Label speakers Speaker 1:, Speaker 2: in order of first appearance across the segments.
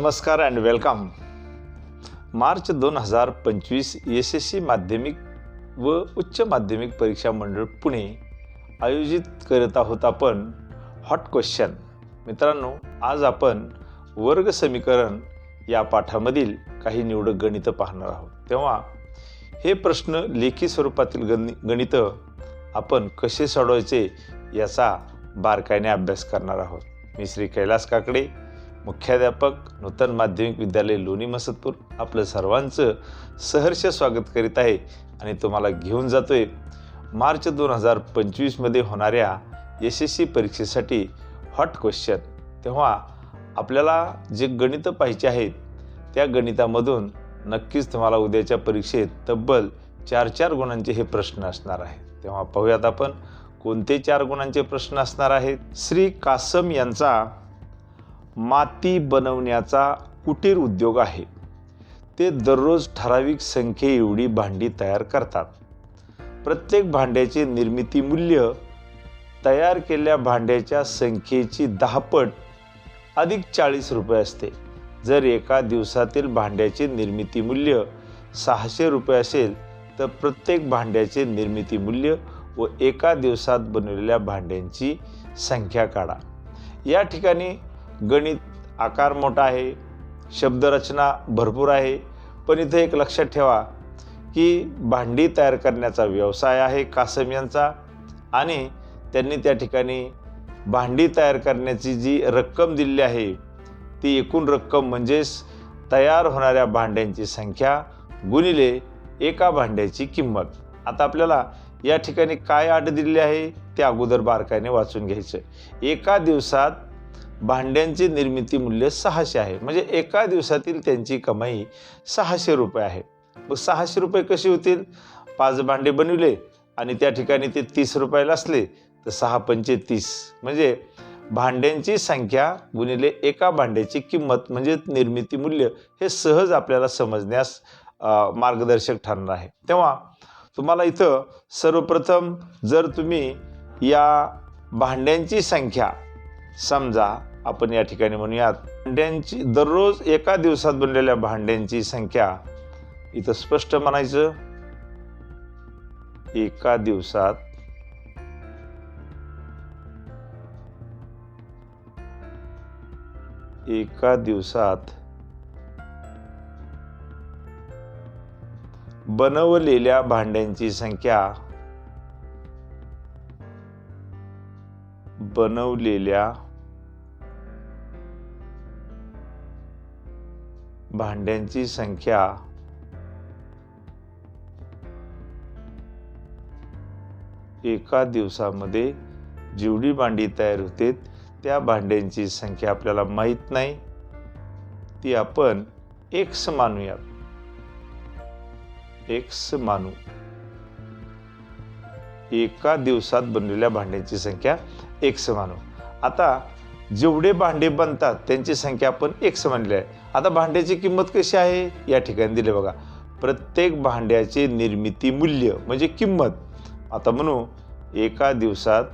Speaker 1: नमस्कार and welcome March दोन हजार पंचवीस एस एस सी माध्यमिक व उच्च माध्यमिक परीक्षा मंडळ पुणे आयोजित करत आहोत आपण. हॉट क्वेश्चन मित्रांनो आज आपण वर्ग समीकरण या पाठामधील काही निवडक गणितं पाहणार आहोत. तेव्हा हे प्रश्न लेखी स्वरूपातील गणि गणितं आपण कसे सोडवायचे याचा बारकाईने अभ्यास करणार आहोत. मी श्री कैलास काकडे मुख्याध्यापक नूतन माध्यमिक विद्यालय लोणी मसदपूर आपलं सर्वांचं सहर्ष स्वागत करीत आहे आणि तुम्हाला घेऊन जातोय मार्च दोन हजार पंचवीसमध्ये होणाऱ्या यशस्वी परीक्षेसाठी हॉट क्वेश्चन तेव्हा आपल्याला जे गणितं पाहिजे आहेत त्या गणितामधून नक्कीच तुम्हाला उद्याच्या परीक्षेत तब्बल चार चार गुणांचे हे प्रश्न असणार आहेत. तेव्हा पाहूयात आपण कोणते चार गुणांचे प्रश्न असणार आहेत? श्री कासम यांचा माती बनवण्याचा कुटीर उद्योग आहे. ते दररोज ठराविक संख्ये एवढी भांडी तयार करतात. प्रत्येक भांड्याचे निर्मिती मूल्य तयार केलेल्या भांड्याच्या संख्येची दहापट अधिक चाळीस रुपये असते. जर एका दिवसातील भांड्याचे निर्मिती मूल्य सहाशे रुपये असेल तर प्रत्येक भांड्याचे निर्मिती मूल्य व एका दिवसात बनवलेल्या भांड्यांची संख्या काढा. या ठिकाणी गणित आकार मोठा आहे शब्दरचना भरपूर आहे. पण इथं एक लक्षात ठेवा की भांडी तयार करण्याचा व्यवसाय आहे कासम यांचा आणि त्यांनी त्या ठिकाणी भांडी तयार करण्याची जी रक्कम दिलेली आहे ती एकूण रक्कम म्हणजेच तयार होणाऱ्या भांड्यांची संख्या गुणिले एका भांड्याची किंमत. आता आपल्याला या ठिकाणी काय आट दिलेली आहे ते अगोदर बारकाईने वाचून घ्यायचं एका दिवसात भांड्यांचे निर्मिती मूल्य सहाशे आहे. म्हणजे एका दिवसातील त्यांची कमाई सहाशे रुपये आहे. मग सहाशे रुपये कसे होतील? पाच भांडे बनविले आणि त्या ठिकाणी ते तीस रुपयाला असले तर सहा पंचे तीस. म्हणजे भांड्यांची संख्या गुणिले एका भांड्याची किंमत म्हणजे निर्मिती मूल्य हे सहज आपल्याला समजण्यास मार्गदर्शक ठरणार आहे. तेव्हा तुम्हाला इथं सर्वप्रथम जर तुम्ही या भांड्यांची संख्या समजा आपण या ठिकाणी म्हणूयात. भांड्यांची दररोज एका दिवसात बनलेल्या भांड्यांची संख्या इथं स्पष्ट म्हणायचं. एका दिवसात एका दिवसात बनवलेल्या भांड्यांची संख्या बनवलेल्या भांड्यांची संख्या. एका दिवसामध्ये जेवढी भांडी तयार होते त्या भांड्यांची संख्या आपल्याला माहीत नाही. ती आपण एक्स मानूयात एक्स मानू. एका दिवसात बनलेल्या भांड्यांची संख्या एक्स मानू. आता जेवढे भांडे बनतात त्यांची संख्या आपण एक्स म्हणली आहे. आता भांड्याची किंमत कशी आहे? या ठिकाणी दिले बघा. प्रत्येक भांड्याचे निर्मिती मूल्य म्हणजे किंमत. आता म्हणू एका दिवसात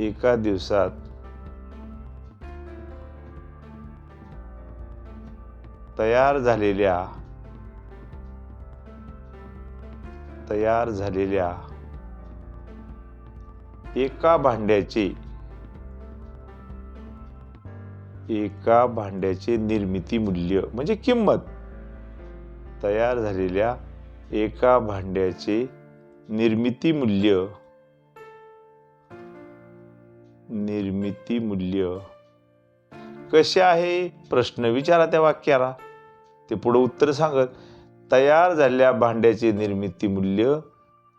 Speaker 1: एका दिवसात तयार झालेल्या तयार झालेल्या एका भांड्याचे एका भांड्याचे निर्मिती मूल्य म्हणजे किंमत. तयार झालेल्या एका भांड्याचे निर्मिती मूल्य निर्मिती मूल्य. कसे आहे? प्रश्न विचारा त्या वाक्याला. ते पुढं उत्तर सांगत तयार झालेल्या भांड्याचे निर्मिती मूल्य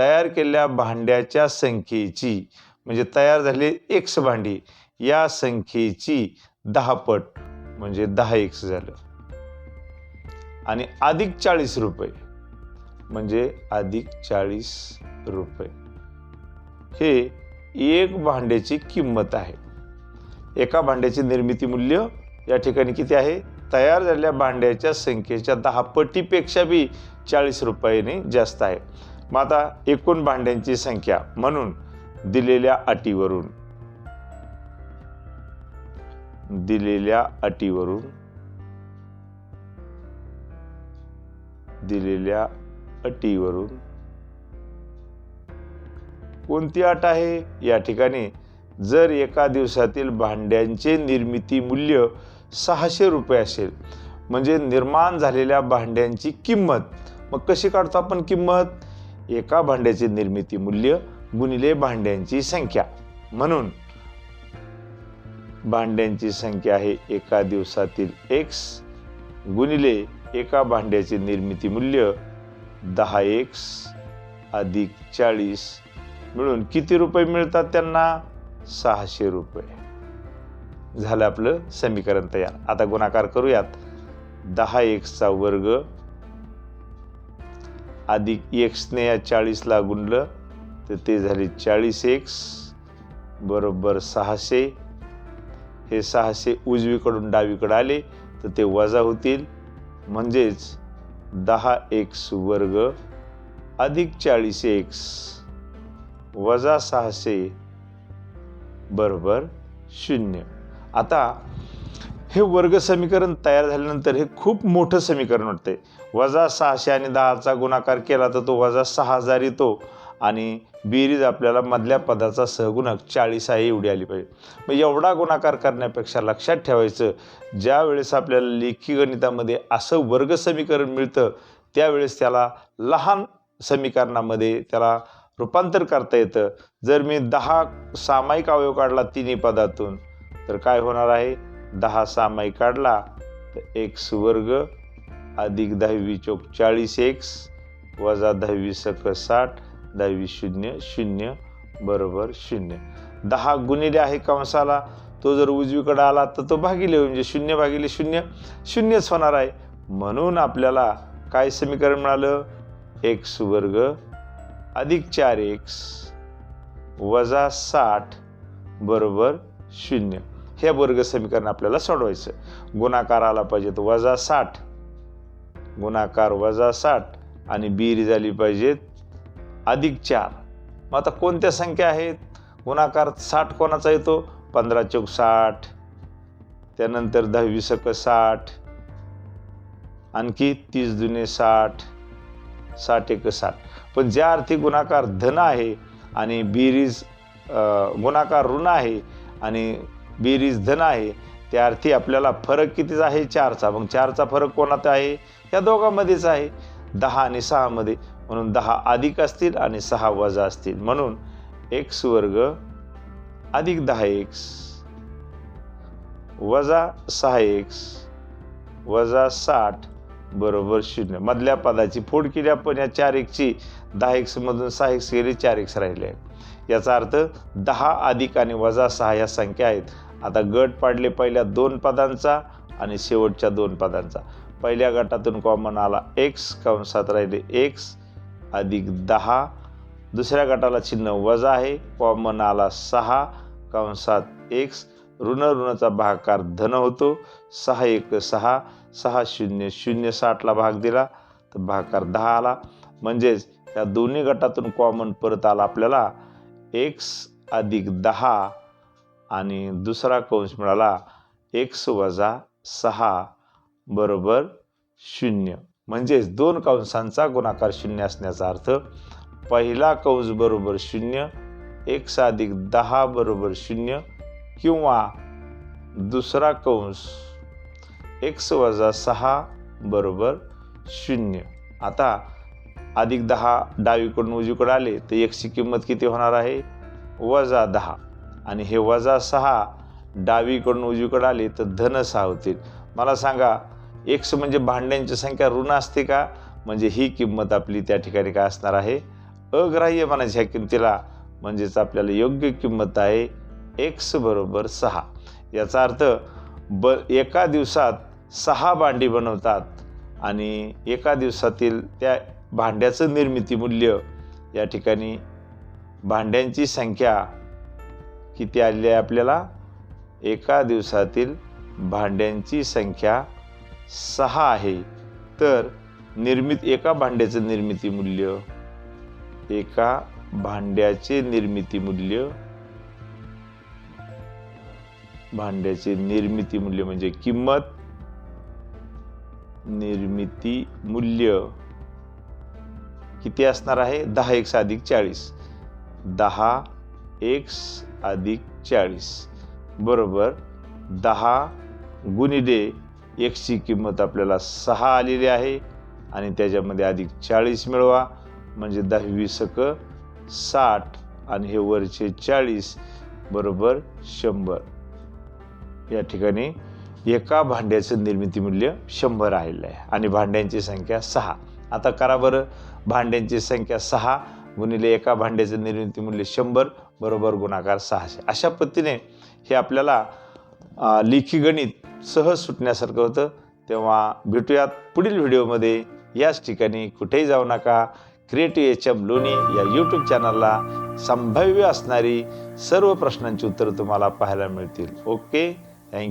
Speaker 1: तयार केलेल्या भांड्याच्या संख्येची म्हणजे तयार झाले एक्स भांडी या संख्येची दहा पट म्हणजे दहा एक्स झालं. आणि अधिक चाळीस रुपये म्हणजे अधिक चाळीस रुपये. हे एक भांड्याची किंमत आहे. एका भांड्याचे निर्मिती मूल्य या ठिकाणी किती आहे? तयार झालेल्या भांड्याच्या संख्येच्या दहा पटीपेक्षा बी चाळीस रुपयाने जास्त आहे. मग आता एकूण भांड्यांची संख्या म्हणून दिलेल्या अटीवरून. दिलेल्या अटीवरून. दिलेल्या अटीवरून. कोणती अट आहे? या ठिकाणी जर एका दिवसातील भांड्यांचे निर्मिती मूल्य सहाशे रुपये असेल म्हणजे निर्माण झालेल्या भांड्यांची किंमत मग कशी काढतो आपण किंमत? एका भांड्याचे निर्मिती मूल्य गुणिले भांड्यांची संख्या. म्हणून भांड्यांची संख्या आहे एका दिवसातील एक्स गुणिले एका भांड्याचे निर्मिती मूल्य दहा एक्स अधिक चाळीस मिळून किती रुपये मिळतात त्यांना? सहाशे रुपये. झालं आपलं समीकरण तयार. आता गुणाकार करूयात. दहा एक्सचा वर्ग अधिक एक्सने या चाळीसला गुणलं तर ते झाले चाळीस एक्स बरोबर सहाशे. हे सहाशे उजवीकडून डावीकडे आले तर ते वजा होतील. म्हणजेच दहा एक्स वर्ग अधिक चाळीस एक्स वजा सहाशे बरोबर शून्य. आता हे वर्ग समीकरण तयार झाल्यानंतर हे खूप मोठं समीकरण वाटतंय. वजा सहाशे आणि दहाचा गुणाकार केला तर तो वजा सहा हजार येतो. आणि बेरीज आपल्याला मधल्या पदाचा सहगुणक चाळीस आहे एवढी आली पाहिजे. मग एवढा गुणाकार करण्यापेक्षा लक्षात ठेवायचं ज्या वेळेस आपल्याला लेखी गणितामध्ये असं वर्ग समीकरण मिळतं त्यावेळेस त्याला लहान समीकरणामध्ये त्याला रूपांतर करता येतं. जर मी दहा सामायिक अवयव काढला तिन्ही पदातून तर काय होणार आहे? दहा सामायिक काढला तर एक सुवर्ग अधिक दहावी चौक चाळीस एक्स वजा दहावी सक साठ दहावी शून्य शून्य बरोबर शून्य. दहा गुणिले आहे कंसाला तो जर उजवीकडे आला तर तो भागिले म्हणजे शून्य भागिले शून्य शून्यच होणार आहे. म्हणून आपल्याला काय समीकरण मिळालं? एक्स वर्ग अधिक चार एक्स वजा साठ बरोबर शून्य. हे वर्ग समीकरण आपल्याला सोडवायचं. गुणाकार आला पाहिजे तर वजा साठ. गुणाकार वजा साठ आणि बेरीज झाली पाहिजेत अधिक चार. मग आता कोणत्या संख्या आहेत? गुणाकार साठ कोणाचा येतो? पंधरा चौक साठ. त्यानंतर दहावी सक साठ. आणखी तीस जुने साठ. साठ एक साठ. पण ज्या अर्थी गुणाकार धन आहे आणि बिरीज गुणाकार ऋण आहे आणि बिरीज धन आहे त्या अर्थी आपल्याला फरक कितीचा आहे? चारचा. मग चारचा फरक कोणाचा आहे? या दोघांमध्येच आहे. दहा आणि सहामध्ये म्हणून दहा अधिक असतील आणि सहा वजा असतील. म्हणून एक्स वर्ग अधिक दहा एक्स वजा सहा एक्स वजा साठ बरोबर शून्य. मधल्या पदाची फोड केली आपण या चार एकची. दहा एक्समधून सहा एक्स गेली चार एक्स राहिले. याचा अर्थ दहा अधिक आणि वजा सहा या संख्या आहेत. आता गट पाडले पहिल्या दोन पदांचा आणि शेवटच्या दोन पदांचा. पहिल्या गटातून कॉमन आला. एक्स कंसात राहिले. एक्स अधिक दहा. दुसऱ्या गटाला चिन्ह वजा आहे. कॉमन आला सहा. कंसात एक्स ऋण ऋणाचा भागाकार धन होतो. सहा एक सहा. सहा शून्य शून्य साठला भाग दिला. तर भागाकार दहा आला. म्हणजेच या दोन्ही गटातून कॉमन परत आला आपल्याला. एक्स अधिक दहा आणि दुसरा कंस मिळाला. एक्स वजा सहा. बरोबर शून्य. म्हणजेच दोन कंसांचा गुणाकार शून्य असण्याचा अर्थ पहिला कंस बरोबर शून्य एक साधिक दहा बरोबर शून्य किंवा दुसरा कंस एक्स वजा सहा बरोबर शून्य. आता अधिक दहा डावीकडून उजवीकडे आले तर एकची किंमत किती होणार आहे? वजा दहा. आणि हे वजा सहा डावीकडून उजवीकडे आले तर धन सहा होतील. मला सांगा एक्स म्हणजे भांड्यांची संख्या ऋण असते का? म्हणजे ही किंमत आपली त्या ठिकाणी काय असणार आहे? अग्राह्य म्हणायची ह्या किमतीला म्हणजेच आपल्याला योग्य किंमत आहे एक्स बरोबर सहा. याचा अर्थ ब एका दिवसात सहा भांडी बनवतात आणि एका दिवसातील त्या भांड्याचं निर्मिती मूल्य या ठिकाणी भांड्यांची संख्या किती आली आहे आपल्याला? एका दिवसातील भांड्यांची संख्या सहा आहे. तर निर्मित एका भांड्याचं निर्मिती मूल्य एका भांड्याचे निर्मिती मूल्य भांड्याचे निर्मिती मूल्य म्हणजे किंमत निर्मिती मूल्य किती असणार आहे? दहा एक्स अधिक चाळीस. दहा एक्स अधिक चाळीस. बरोबर. दहा गुणिले एक्सची किंमत आपल्याला सहा आलेली आहे आणि त्याच्यामध्ये अधिक चाळीस मिळवा. म्हणजे दहावी सक साठ आणि हे वरचे चाळीस बरोबर शंभर. या ठिकाणी एका भांड्याचं निर्मिती मूल्य शंभर राहिलं आहे आणि भांड्यांची संख्या सहा. आता करा बरं. भांड्यांची संख्या सहा गुणिले एका भांड्याचं निर्मिती मूल्य शंभर बरोबर गुणाकार सहाशे. अशा पद्धतीने हे आपल्याला लेखी गणित सहज सुटण्यासारखं होतं. तेव्हा भेटूयात पुढील व्हिडिओमध्ये. याच ठिकाणी कुठेही जाऊ नका. क्रिएटिव्ह एच एम लोणी या यूट्यूब चॅनलला संभाव्य असणारी सर्व प्रश्नांची उत्तरं तुम्हाला पाहायला मिळतील. Okay thank you